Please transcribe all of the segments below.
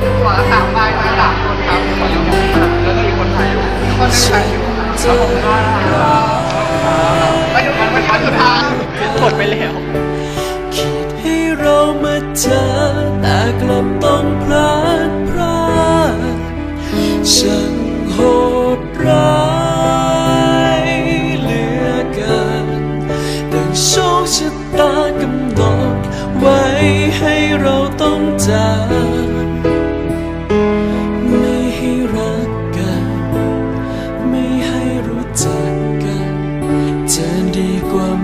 หัวละสามใบมาสามคนครับแล้วก็มีคนไทยอยู่คนนึงายอยู่ครับผมก็ไปดูกันวันครั้งสุดท้ายหมดไปแล้วคิดให้เรามาเจอแต่กลับต้องพลาดพลาดช่างโหดร้ายเหลือเกินดังโชคชะตากำหนดไว้ให้เราต้องจาก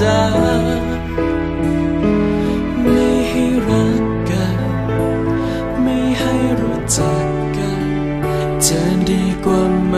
จาไม่ให้รักกัน ไม่ให้รู้จักกัน จะดีกว่าไหม